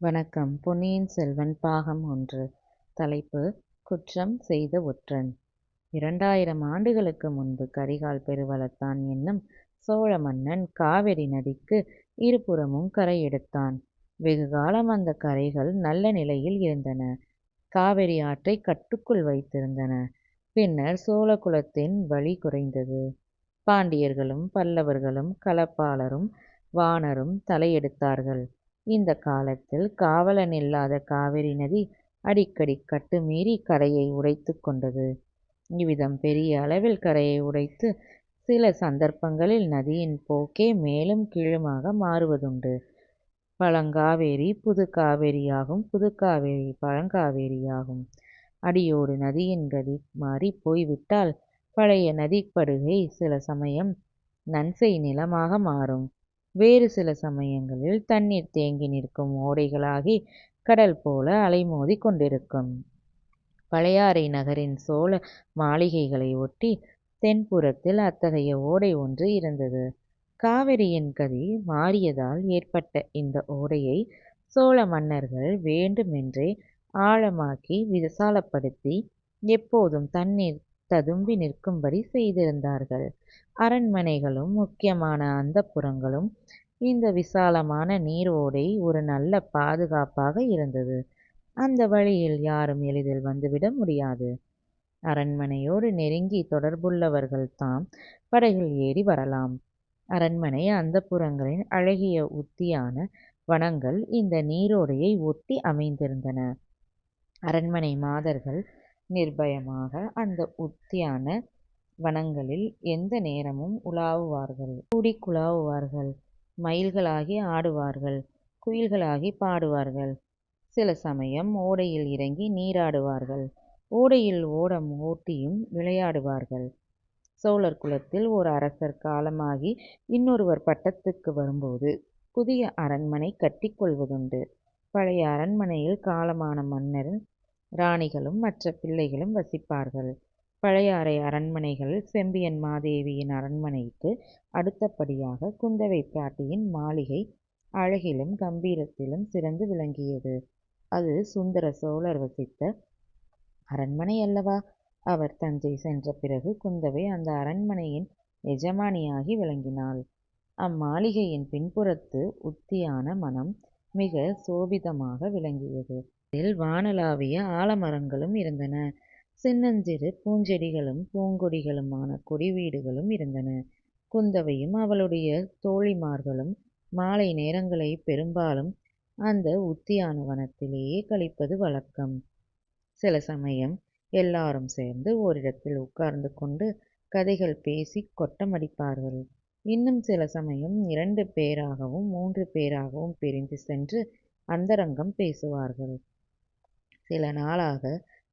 வணக்கம். பொன்னியின் செல்வன் பாகம் ஒன்று. தலைப்பு குற்றம் செய்த ஒற்றன். இரண்டாயிரம் ஆண்டுகளுக்கு முன்பு கரிகால் பெருவளத்தான் என்னும் சோழ மன்னன் காவிரி நதிக்கு இருபுறமும் கரை எடுத்தான். வெகு காலம் அந்த கரைகள் நல்ல நிலையில் இருந்தன. காவிரி ஆற்றை கட்டுக்குள் வைத்திருந்தன. பின்னர் சோழ குலத்தின் வழி குறைந்தது. பாண்டியர்களும் பல்லவர்களும் களப்பாளரும் வாணரும் தலையெடுத்தார்கள். இந்த காலத்தில் காவலன் இல்லாத காவிரி நதி அடிக்கடி கட்டுமீறி கரையை உடைத்து கொண்டது. இவ்விதம் பெரிய அளவில் கரையை உடைத்து சில சந்தர்ப்பங்களில் நதியின் போக்கே மேலும் கீழுமாக மாறுவதுண்டு. பழங்காவேரி புது காவேரியாகும் புது காவேரி பழங்காவேரியாகும். அடியோடு நதியின் கதி மாறி போய்விட்டால் பழைய நதிப்படுகை சில சமயம் நன்செய் நிலமாக மாறும். வேறு சில சமயங்களில் தண்ணீர் தேங்கி நிற்கும் ஓடைகளாகி கடல் போல அலைமோதி கொண்டிருக்கும். பழையாறை நகரின் சோழ மாளிகைகளை ஒட்டி தென்புறத்தில் அத்தகைய ஓடை ஒன்று இருந்தது. காவிரியின் கதி மாறியதால் ஏற்பட்ட இந்த ஓடையை சோழ மன்னர்கள் வேண்டுமென்றே ஆழமாக்கி விசாலப்படுத்தி எப்போதும் தண்ணீர் ததும்பி நிற்கும்படி செய்திருந்தார்கள். அரண்மனைகளும் முக்கியமான அந்தப்புறங்களும் இந்த விசாலமான நீர் ஓடை ஒரு நல்ல பாதுகாப்பாக இருந்தது. அந்த வழியில் யாரும் எளிதில் வந்துவிட முடியாது. அரண்மனையோடு நெருங்கி தொடர்புள்ளவர்கள் தாம் படகில் ஏறி வரலாம். அரண்மனை அந்தப்புறங்களின் அழகிய உத்தியான வனங்கள் இந்த நீரோடையை ஒட்டி அமைந்திருந்தன. அரண்மனை மாதர்கள் நிர்பயமாக அந்த உத்தியான வனங்களில் எந்த நேரமும் உலாவுவார்கள். கூடி குலாவுவார்கள் மயில்களாகி ஆடுவார்கள் குயில்களாகி பாடுவார்கள். சில சமயம் ஓடையில் இறங்கி நீராடுவார்கள். ஓடையில் ஓடம் ஓட்டியும் விளையாடுவார்கள். சோழர் குலத்தில் ஒரு அரசர் காலமாகி இன்னொருவர் பட்டத்துக்கு வரும்போது புதிய அரண்மனை கட்டிக்கொள்வதுண்டு பழைய அரண்மனையில் காலமான மன்னர் ராணிகளும் மற்ற பிள்ளைகளும் வசிப்பார்கள். பழையாறை அரண்மனைகள் செம்பியன் மாதேவியின் அரண்மனைக்கு அடுத்தபடியாக குந்தவை பிராட்டியின் மாளிகை அழகிலும் கம்பீரத்திலும் சிறந்து விளங்கியது. அது சுந்தர சோழர் வசித்த அரண்மனை அல்லவா? அவர் தஞ்சை சென்ற பிறகு குந்தவை அந்த அரண்மனையின் எஜமானியாகி விளங்கினாள். அம்மாளிகையின் பின்புறத்து உத்தியான மனம் மிக சோபிதமாக விளங்கியது. அதில் வானளாவிய ஆலமரங்களும் இருந்தன. சின்னஞ்சிறு பூஞ்செடிகளும் பூங்கொடிகளுமான கொடி வீடுகளும் இருந்தன. குந்தவையும் அவளுடைய தோழிமார்களும் மாலை நேரங்களை பெரும்பாலும் அந்த உத்தியான வனத்திலேயே கழிப்பது வழக்கம். சில சமயம் எல்லாரும் சேர்ந்து ஓரிடத்தில் உட்கார்ந்து கொண்டு கதைகள் பேசி கொட்டமடிப்பார்கள். இன்னும் சில சமயம் இரண்டு பேராகவும் மூன்று பேராகவும் பிரிந்து சென்று அந்தரங்கம் பேசுவார்கள். சில நாளாக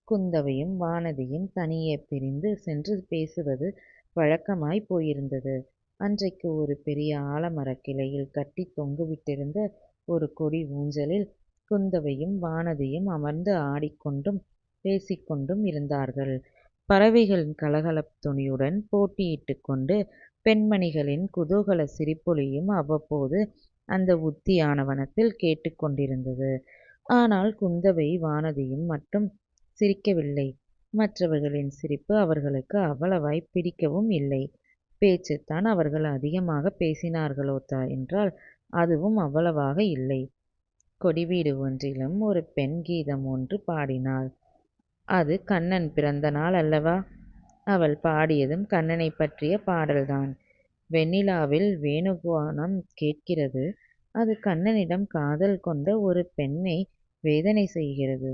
குந்தவையும் வானதியும் தனியே பிரிந்து சென்று பேசுவது வழக்கமாய் போயிருந்தது. அன்றைக்கு ஒரு பெரிய ஆலமரக் கிளையில் கட்டி தொங்குவிட்டிருந்த ஒரு கொடி ஊஞ்சலில் குந்தவையும் வானதியும் அமர்ந்து ஆடிக்கொண்டும் பேசிக்கொண்டும் இருந்தார்கள். பறவைகளின் கலகலப் துணியுடன் போட்டியிட்டு கொண்டு பெண்மணிகளின் குதூகல சிரிப்பொலியும் அவ்வப்போது அந்த உத்தியானவனத்தில் வனத்தில் கேட்டுக்கொண்டிருந்தது. ஆனால் குந்தவை வானதியும் மட்டும் சிரிக்கவில்லை. மற்றவர்களின் சிரிப்பு அவர்களுக்கு அவ்வளவாய் பிடிக்கவும் இல்லை. பேச்சுத்தான் அவர்கள் அதிகமாக பேசினார்களோ தா என்றால் அதுவும் அவ்வளவாக இல்லை. கொடிவீடு ஒன்றிலும் ஒரு பெண் கீதம் ஒன்று பாடினாள். அது கண்ணன் பிறந்த நாள் அல்லவா? அவள் பாடியதும் கண்ணனை பற்றிய பாடல்தான். வெண்ணிலாவில் வேணுகானம் கேட்கிறது. அது கண்ணனிடம் காதல் கொண்ட ஒரு பெண்ணை வேதனை செய்கிறது.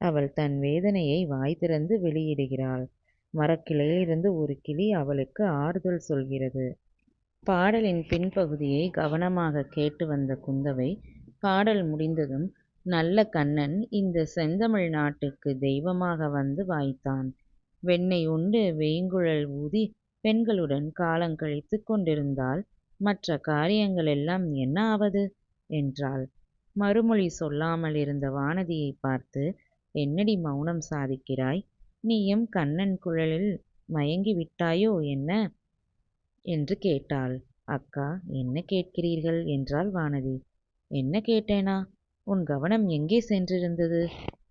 அவள் தன் வேதனையை வாய் திறந்து வெளியிடுகிறாள். மரக்கிளையிலிருந்து ஒரு கிளி அவளுக்கு ஆறுதல் சொல்கிறது. பாடலின் பின்பகுதியை கவனமாக கேட்டு வந்த குந்தவை பாடல் முடிந்ததும் நல்ல கண்ணன் இந்த செந்தமிழ் நாட்டுக்கு தெய்வமாக வந்து வாய்த்தான். வெண்ணெய் உண்டு வேங்குழல் ஊதி பெண்களுடன் காலங்கழித்து கொண்டிருந்தால் மற்ற காரியங்களெல்லாம் என்ன ஆவது? என்றாள். மறுமொழி சொல்லாமல் இருந்த வானதியை பார்த்து என்னடி மௌனம் சாதிக்கிறாய்? நீயும் கண்ணன் குழலில் மயங்கி விட்டாயோ என்ன என்று கேட்டாள். அக்கா என்ன கேட்கிறீர்கள் என்றாள் வானதி. என்ன கேட்டேனா? உன் கவனம் எங்கே சென்றிருந்தது?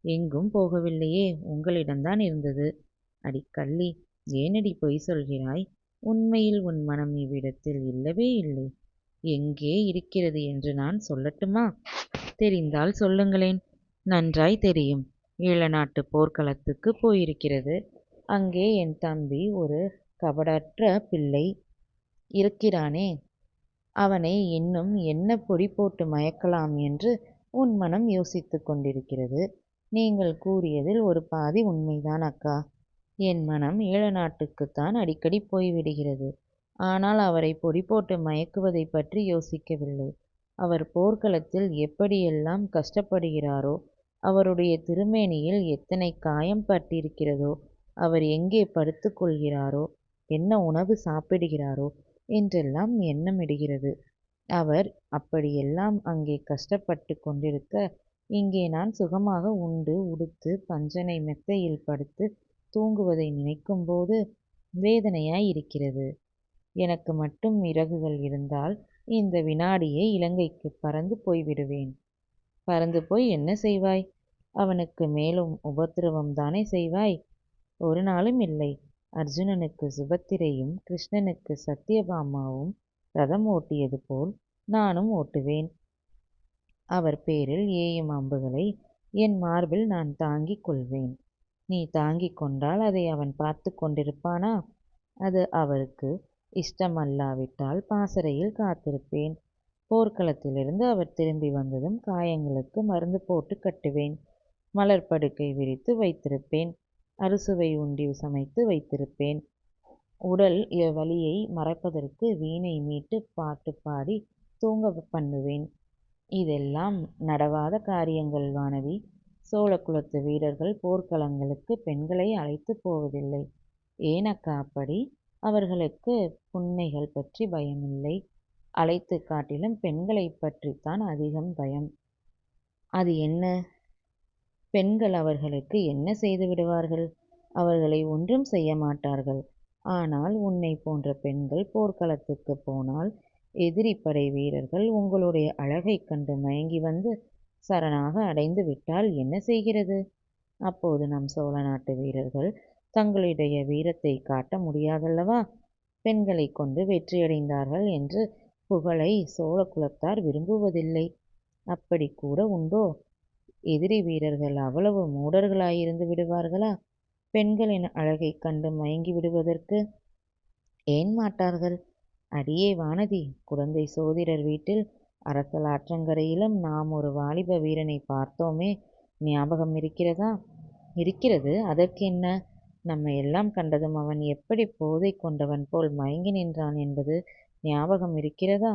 எங்கும் போகவில்லையே உங்களிடம்தான் இருந்தது. அடி கள்ளி ஏனடி பொய் சொல்கிறாய்? உண்மையில் உன் மனம் இவ்விடத்தில் இல்லவே இல்லை. எங்கே இருக்கிறது என்று நான் சொல்லட்டுமா? தெரிந்தால் சொல்லுங்களேன். நன்றாய் தெரியும். ஈழநாட்டு போர்க்களத்துக்கு போயிருக்கிறது. அங்கே என் தம்பி ஒரு கபடற்ற பிள்ளை இருக்கிறானே. அவனை இன்னும் என்ன பொடி போட்டு மயக்கலாம் என்று உன் மனம் யோசித்துக் கொண்டிருக்கிறது. நீங்கள் கூறியதில் ஒரு பாதி உண்மைதான் அக்கா. என் மனம் ஈழநாட்டுக்குத்தான் அடிக்கடி போய்விடுகிறது. ஆனால் அவரை பொடி போட்டு மயக்குவதைப் பற்றி யோசிக்கவில்லை. அவர் போர்க்களத்தில் எப்படியெல்லாம் கஷ்டப்படுகிறாரோ அவருடைய திருமேனியில் எத்தனை காயம் பட்டிருக்கிறதோ அவர் எங்கே படுத்துக் கொள்கிறாரோ என்ன உணவு சாப்பிடுகிறாரோ என்றெல்லாம் எண்ணமிடுகிறது. அவர் அப்படியெல்லாம் அங்கே கஷ்டப்பட்டு கொண்டிருக்க இங்கே நான் சுகமாக உண்டு உடுத்து பஞ்சனை மெத்தையில் படுத்து தூங்குவதை நினைக்கும்போது வேதனையாய் இருக்கிறது. எனக்கு மட்டும் இறகுகள் இருந்தால் இந்த வினாடியே இலங்கைக்கு பறந்து போய்விடுவேன் பறந்து போய் என்ன செய்வாய்? அவனுக்கு மேலும் உபத்திரவம் தானே செய்வாய்? ஒரு நாளும் இல்லை. அர்ஜுனனுக்கு சுபத்திரையும் கிருஷ்ணனுக்கு சத்யபாமாவும் ரதம் ஓட்டியது போல் நானும் ஓட்டுவேன். அவர் பேரில் ஏயும் அம்புகளை என் மார்பில் நான் தாங்கிக் கொள்வேன். நீ தாங்கிக் கொண்டால் அதை அவன் பார்த்து கொண்டிருப்பானா? அது அவருக்கு இஷ்டமல்லாவிட்டால் பாசறையில் காத்திருப்பேன். போர்க்களத்திலிருந்து அவர் திரும்பி வந்ததும் காயங்களுக்கு மருந்து போட்டு கட்டுவேன். மலர் படுக்கை விரித்து வைத்திருப்பேன். அறுசுவை உண்டி சமைத்து வைத்திருப்பேன். உடல் வலியை மறைப்பதற்கு வீணை மீட்டு பாட்டு பாடி தூங்க பண்ணுவேன். இதெல்லாம் நடவாத காரியங்கள் வானதி. சோழ குலத்து வீரர்கள் போர்க்களங்களுக்கு பெண்களை அழைத்து போவதில்லை. ஏனக்கா அப்படி? அவர்களுக்கு புன்னைகள் பற்றி பயமில்லை. அழைத்து காட்டிலும் பெண்களை பற்றித்தான் அதிகம் பயம். அது என்ன? பெண்கள் அவர்களுக்கு என்ன செய்து விடுவார்கள்? அவர்களை ஒன்றும் செய்ய மாட்டார்கள். ஆனால் உன்னை போன்ற பெண்கள் போர்க்களத்துக்கு போனால் எதிரி படை வீரர்கள் உங்களுடைய அழகைக் கண்டு மயங்கி வந்து சரணாக அடைந்து விட்டால் என்ன செய்கிறது? அப்போது நம் சோழ நாட்டு வீரர்கள் தங்களுடைய வீரத்தை காட்ட முடியாதல்லவா? பெண்களை கொண்டு வெற்றியடைந்தார்கள் என்று புகழை சோழ குலத்தார் விரும்புவதில்லை. அப்படி கூட உண்டோ? எதிரி வீரர்கள் அவ்வளவு மூடர்களாயிருந்து விடுவார்களா? பெண்களின் அழகை கண்டு மயங்கி விடுவதற்கு ஏன் மாட்டார்கள்? அடியே வானதி குழந்தை சோதிடர் வீட்டில் அரசல் ஆற்றங்கரையிலும் நாம் ஒரு வாலிப வீரனை பார்த்தோமே. ஞாபகம் இருக்கிறதா? இருக்கிறது. அதற்கென்ன? நம்ம எல்லாம் கண்டதும் அவன் எப்படி போதை கொண்டவன் போல் மயங்கி நின்றான் என்பது ஞாபகம் இருக்கிறதா?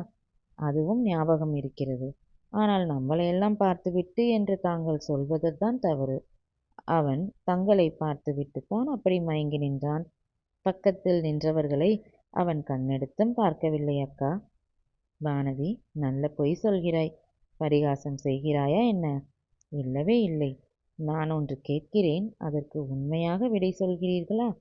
அதுவும் ஞாபகம் இருக்கிறது. ஆனால் நம்மளையெல்லாம் பார்த்துவிட்டு என்று தாங்கள் சொல்வதுதான் தவறு. அவன் தங்களை பார்த்துவிட்டுத்தான் அப்படி மயங்கி நின்றான். பக்கத்தில் நின்றவர்களை அவன் கண்ணெடுத்தும் பார்க்கவில்லை அக்கா. வானதி நல்ல பொய் சொல்கிறாய். பரிகாசம் செய்கிறாயா என்ன? இல்லவே இல்லை. நான் ஒன்று கேட்கிறேன் அதற்கு உண்மையாக விடை சொல்கிறீர்களா?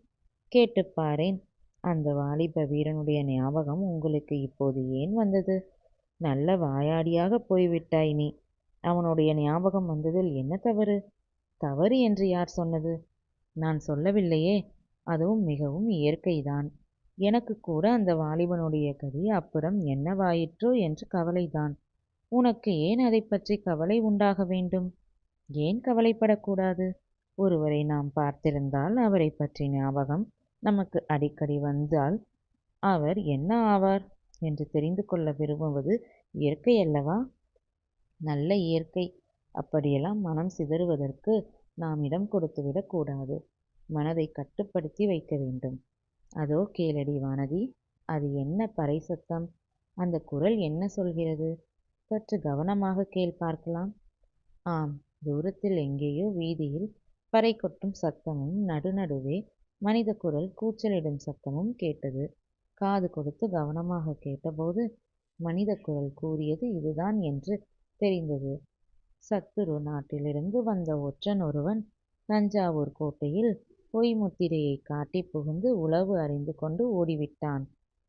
கேட்டுப் பாரேன். அந்த வாலிப வீரனுடைய ஞாபகம் உங்களுக்கு இப்போது ஏன் வந்தது? நல்ல வாயாடியாக போய்விட்டாய் நீ. அவனுடைய ஞாபகம் வந்ததில் என்ன தவறு? தவறு என்று யார் சொன்னது? நான் சொல்லவில்லையே. அதுவும் மிகவும் இயற்கைதான். எனக்கு கூட அந்த வாலிபனுடைய கதி அப்புறம் என்னவாயிற்றோ என்று கவலைதான். உனக்கு ஏன் அதை பற்றி கவலை உண்டாக வேண்டும்? ஏன் கவலைப்படக்கூடாது? ஒருவரை நாம் பார்த்திருந்தால் அவரை பற்றி ஞாபகம் நமக்கு அடிக்கடி வந்தால் அவர் என்ன ஆவார் என்று தெரிந்து கொள்ள விரும்புவது இயற்கை அல்லவா? நல்ல இயற்கை. அப்படியெல்லாம் மனம் சிதறுவதற்கு நாம் இடம் கொடுத்துவிடக் கூடாது. மனதை கட்டுப்படுத்தி வைக்க வேண்டும். அதோ கேளடி வானதி அது என்ன பறை சத்தம்? அந்த குரல் என்ன சொல்கிறது? சற்று கவனமாக கேள் பார்க்கலாம். ஆம் தூரத்தில் எங்கேயோ வீதியில் பறை கொட்டும் சத்தமும் நடுநடுவே மனித குரல் கூச்சலிடும் சத்தமும் கேட்டது. காது கொடுத்து கவனமாக கேட்டபோது மனித குரல் கூறியது இதுதான் என்று தெரிந்தது. சத்துரு நாட்டிலிருந்து வந்த ஒற்றன் ஒருவன் தஞ்சாவூர் கோட்டையில் பொய் முத்திரையை காட்டி புகுந்து உளவு அறிந்து கொண்டு ஓடிவிட்டான்.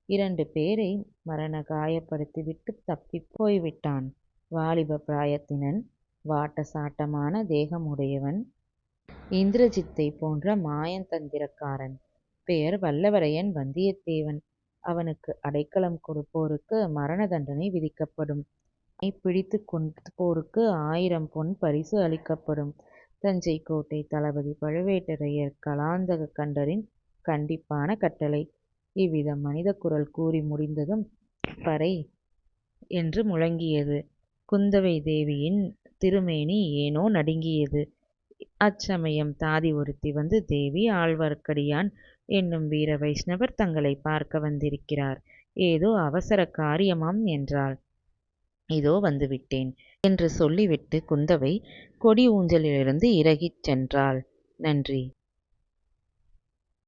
இரண்டு பேரை மரண காயப்படுத்திவிட்டு தப்பி போய்விட்டான். வாலிப பிராயத்தினன் வாட்ட சாட்டமான தேகமுடையவன். இந்திரஜித்தைப் போன்ற மாயத்தந்திரக்காரன். பெயர் வல்லவரையன் வந்தியத்தேவன். அவனுக்கு அடைக்கலம் கொடுப்போருக்கு மரண தண்டனை விதிக்கப்படும். அவனைப் பிடித்துக் கொடுப்போருக்கு ஆயிரம் பொன் பரிசு அளிக்கப்படும். தஞ்சைக் கோட்டை தளபதி பழுவேட்டரையர் கலாந்தக கண்டரின் கண்டிப்பான கட்டளை. இவ்விதம் மனித குரல் கூறி முடிந்ததும் பறை என்று முழங்கியது. குந்தவை தேவியின் திருமேனி ஏனோ நடுங்கியது. அச்சமயம் தாதி ஒருத்தி வந்து தேவி ஆழ்வார்க்கடியான் என்னும் வீர வைஷ்ணவர் தங்களை பார்க்க வந்திருக்கிறார். ஏதோ அவசர காரியமாம் என்றாள். இதோ வந்துவிட்டேன் என்று சொல்லிவிட்டு குந்தவை கொடி ஊஞ்சலிலிருந்து இறகிச் சென்றாள். நன்றி